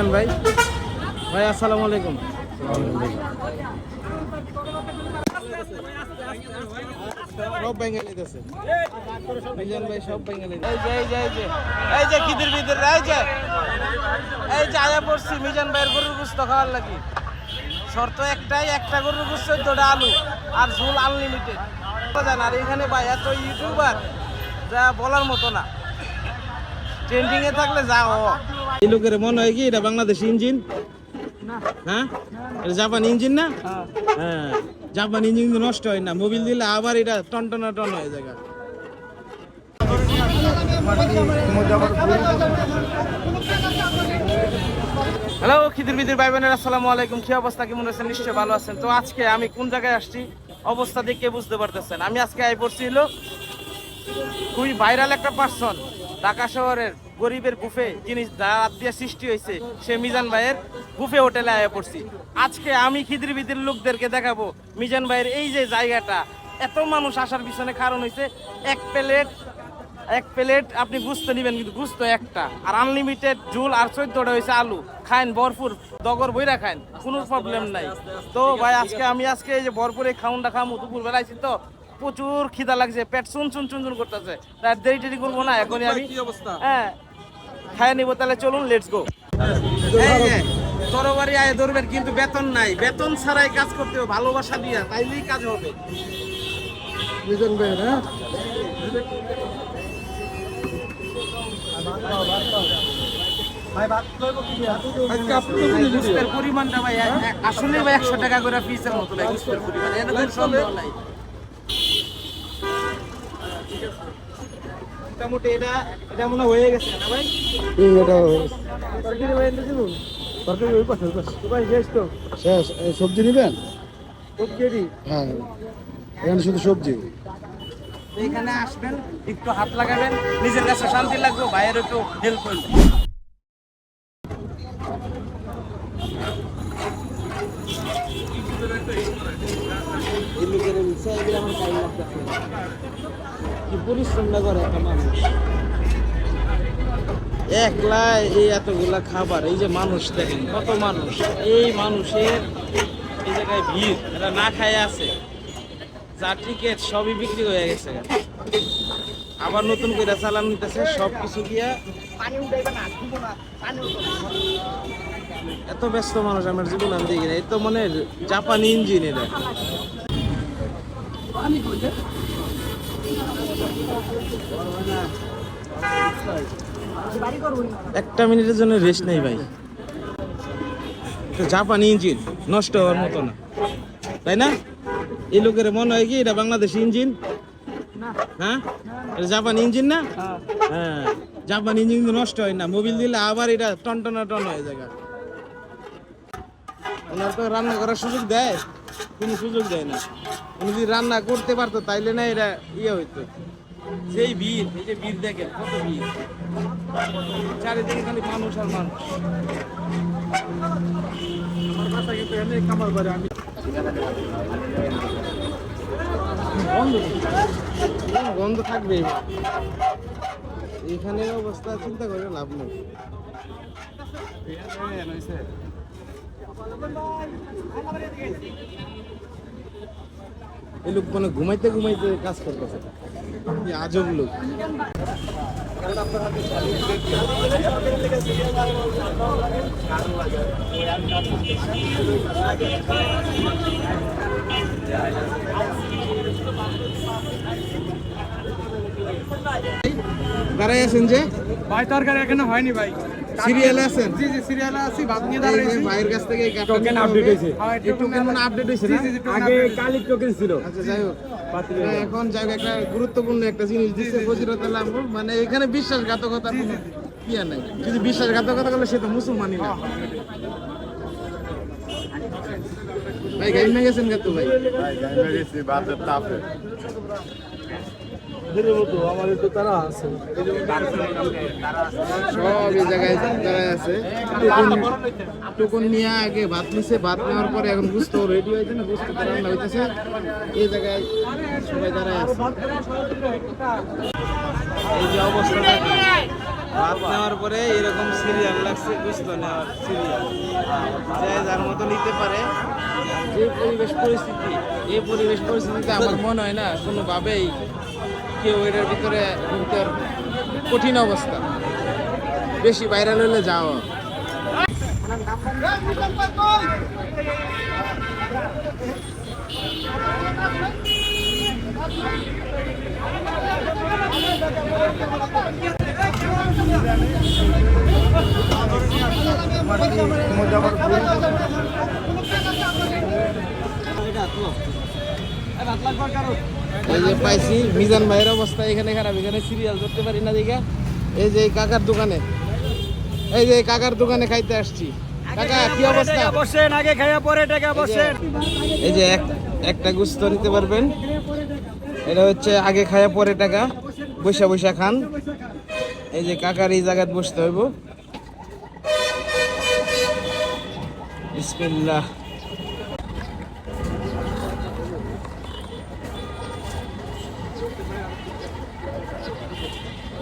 মিজান ভাই। ভাই আসসালামু আলাইকুম। সব ভেঙে নিতেছে। মিজান ভাই সব ভেঙে এই যে এই যে এই যে এই যে খিদির বিদির এই যে এই যে আয়া পড়ছি মিজান ভাইয়ের গরুর গুস্ত খাওয়ার লাগি। শর্ত একটাই একটা গরুর গুস্ত চোদ্দটা আলু আর ঝোল আনলিমিটেড জান আর এখানে ভাই এত ইউটিউবার যা বলার মতো না। ট্রেন্ডিং এ থাকলে যা হ এই লোকের মনে হয় কি এটা বাংলাদেশ ইঞ্জিন? হ্যাঁ? এটা জাপান ইঞ্জিন না? হ্যাঁ। জাপান ইঞ্জিন কিন্তু নষ্ট হয় না। মোবিল দিলে আবার এটা টন টন টন হয়ে যায় হ্যালো খিদির বিদির ভাই বোনের আসসালামু আলাইকুম। কি অবস্থা? কেমন আছেন? নিশ্চয়ই ভালো আছেন। তো আজকে আমি কোন জায়গায় আসছি? অবস্থা দেখে বুঝতে পারতেছেন। আমি আজকে আই পড়ছি হলো খুবই ভাইরাল একটা পার্সন ঢাকা শহরের গরিবের বুফে যিনি রাত দিয়ে সৃষ্টি হয়েছে, সে মিজান ভাইয়ের বুফে হোটেলে আয়া পড়ছি। আজকে আমি খিদির বিদির লোকদেরকে দেখাবো মিজান ভাইয়ের এই যে জায়গাটা। এত মানুষ আসার পিছনে কারণ হয়েছে এক প্লেট এক প্লেট আপনি গুস্ত নিবেন কিন্তু গুস্ত একটা। আর আনলিমিটেড ঝুল আর চোদ্দটা হয়েছে আলু। খাইন ভরপুর, দগর বইরা খাইন, কোনো প্রবলেম নাই। তো ভাই, আজকে আমি আজকে এই যে ভরপুরে খাউনটা খামু দুপুর বেলাইছি তো প্রচুর খিদা লাগছে পেট চুন চুন চুন চুন করতেছে। তার দেরি টেরি করব না এখনই আমি হ্যাঁ খাই নিবো তাহলে চলুন লেটস গো তরবারি আয় ধরবেন কিন্তু বেতন নাই। বেতন ছাড়াই কাজ করতে হবে ভালোবাসা দিয়া তাইলেই কাজ হবে। ভাই হ্যাঁ পরিমাণটা ভাই আসলে ভাই একশো টাকা করে পিসের মতো ভাই পরিমাণ। এর সন্দেহ নাই। মোটামুটি এটা এটা মনে হয় হয়ে গেছে না ভাই? এটা তরকারি ওই পাশে, ওই পাশে। ভাই, শেষ তো? শেষ। সবজি নিবেন? হ্যাঁ। এখানে শুধু সবজি। এখানে আসবেন একটু হাত লাগাবেন নিজের কাছে শান্তি লাগবে ভাইয়ের একটু হেল্প করবেন কি পরিশ্রমটা করে একটা মানুষ একলা এই এতগুলা খাবার এই যে মানুষ দেখেন কত মানুষ। এই মানুষের এই জায়গায় ভিড় এরা না খায় আছে। যা টিকিট সবই বিক্রি হয়ে গেছে। আবার নতুন করে চালান নিতেছে সব কিছু দিয়া এত ব্যস্ত মানুষ আমার জীবন আমি দেখি না। এই তো মানে জাপানি ইঞ্জিন এটা। একটা মিনিটের জন্য রেস্ট নেই ভাই। জাপানি ইঞ্জিন, নষ্ট হওয়ার মতো না। তাই না? এই লোকের মনে হয় কি, এটা বাংলাদেশ ইঞ্জিন? হ্যাঁ? ইঞ্জিন না? হ্যাঁ। ইঞ্জিন নষ্ট হয় না। মোবিল দিলে আবার এটা টন হয়ে যায় রান্না করার সুযোগ দেয়। কোনো সুযোগ দেয় না। উনি যদি রান্না করতে পারতো তাইলে না এটা ইয়ে হইতো। সেই ভিড় এই যে ভিড় দেখেন কত ভিড় চারিদিকে খালি মানুষ আর মানুষ। গন্ধ থাকবে এখানে অবস্থা চিন্তা করে লাভ নেই। এই লোক মানে ঘুমাইতে ঘুমাইতে কাজ করতেছে। আজব লোক। দাঁড়াই আছেন যে? ভাই, তরকারি এখানে হয়নি ভাই। সিরিয়ালে আছেন জি জি সিরিয়ালে আছি নিয়ে এই ভাইয়ের কাছ থেকে এই টোকেন আপডেট এই টোকেন মনে আপডেট হয়েছে না? আগে কালিক টোকেন ছিল। আচ্ছা যাই হোক। এখন যাই হোক একটা গুরুত্বপূর্ণ একটা জিনিস দিচ্ছে ফজিরত আলম মানে এখানে বিশ্বাসঘাতকতা কি আর নাই। যদি বিশ্বাসঘাতকতা করলে সে তো মুসলমানই না। ভাই নিয়ে গেছেন কত ভাই। আমাদের তো তারা আছে। সব এই জায়গায় দাঁড়ায় আছে। টুকুন নিয়ে আগে ভাত নিছে ভাত নেওয়ার পরে এখন বুঝতে রেডি হয়েছে না বুঝতে রান্না হইতেছে। এই জায়গায় সবাই দাঁড়ায় আছে। এই যে অবস্থা দেখেন। ভাত নেওয়ার পরে এরকম সিরিয়াল লাগছে বুঝতো নেওয়ার সিরিয়াল যে যার মতো নিতে পারে। যে পরিবেশ পরিস্থিতি, এই পরিবেশ পরিস্থিতিতে আমার মনে হয় না, কোনোভাবেই কেউ এটার ভিতরে ঢুকতে কঠিন অবস্থা। বেশি ভাইরাল হলে যাওয়া এই যে পাইছি মিজান ভাইয়ের অবস্থা এখানে খারাপ এখানে সিরিয়াল ধরতে পারি না দেখা। এই যে কাকার দোকানে এই যে কাকার দোকানে খাইতে আসছি। কাকা কি অবস্থা? বসেন আগে খাইয়া পরে টাকা বসেন। এই যে এক একটা গুস্ত নিতে পারবেন। এটা হচ্ছে আগে খায়া পরে টাকা বৈশা বৈশা খান। এই যে কাকার এই জায়গায় বসতে হইব। বিসমিল্লাহ।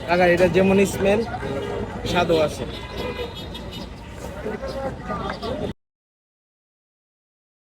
কাকার এটা যেমন স্মেল স্বাদও আছে।